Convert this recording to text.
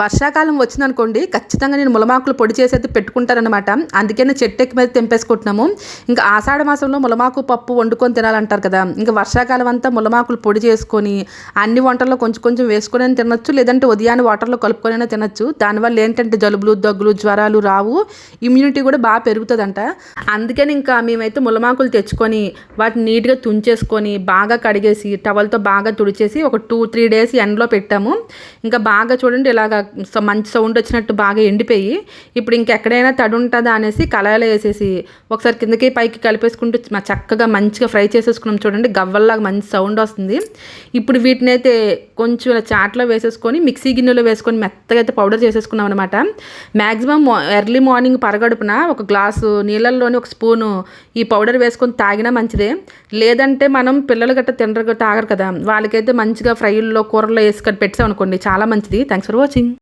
వర్షాకాలం వచ్చిందనుకోండి ఖచ్చితంగా నేను ములమాకులు పొడి చేసి అయితే పెట్టుకుంటానమాట అందుకే చెట్టు ఎక్కి మీద తెంపేసుకుంటున్నాము. ఇంకా ఆషాఢ మాసంలో ములమాకు పప్పు వండుకొని తినాలంటారు కదా. ఇంకా వర్షాకాలం అంతా ములమాకులు పొడి చేసుకొని అన్ని వంటల్లో కొంచెం కొంచెం వేసుకొని తినొచ్చు లేదంటే ఉదయాన్నే వాటర్లో కలుపుకొని తినొచ్చు. దానివల్ల ఏంటంటే జలుబులు దగ్గులు జ్వరాలు రావు ఇమ్యూనిటీ కూడా బాగా పెరుగుతుందంట. అందుకని ఇంకా మేమైతే ములమాకులు తెచ్చుకొని వాటిని నీట్గా తుంచేసుకొని బాగా కడిగేసి టవల్తో బాగా తుడిచేసి ఒక టూ త్రీ డేస్ ఎండలో పెట్టాము. ఇంకా బాగా చూడండి ఇలాగా మంచి సౌండ్ వచ్చినట్టు బాగా ఎండిపోయి ఇప్పుడు ఇంకెక్కడైనా తడి ఉంటుందా అనేసి కళాయిలో వేసేసి ఒకసారి కిందకి పైకి కలిపేసుకుంటూ మా చక్కగా మంచిగా ఫ్రై చేసేసుకున్నాం చూడండి గవ్వల్లాగా మంచి సౌండ్ వస్తుంది. ఇప్పుడు వీటిని అయితే కొంచెం ఇలా చాట్లో వేసేసుకొని మిక్సీ గిన్నెలో వేసుకొని మెత్తగా అయితే పౌడర్ చేసేసుకున్నాం అనమాట మ్యాక్సిమం ఎర్లీ మార్నింగ్ పరగడుపున ఒక గ్లాసు నీళ్ళల్లోని ఒక స్పూను ఈ పౌడర్ వేసుకొని తాగినా మంచిదే. లేదంటే మనం పిల్లలు గట్ట తినరు తాగరు కదా. వాళ్ళకైతే మంచిగా ఫ్రైల్లో కూరల్లో వేసుకొని పెట్టాం అనుకోండి చాలా మంచిది. Thanks for watching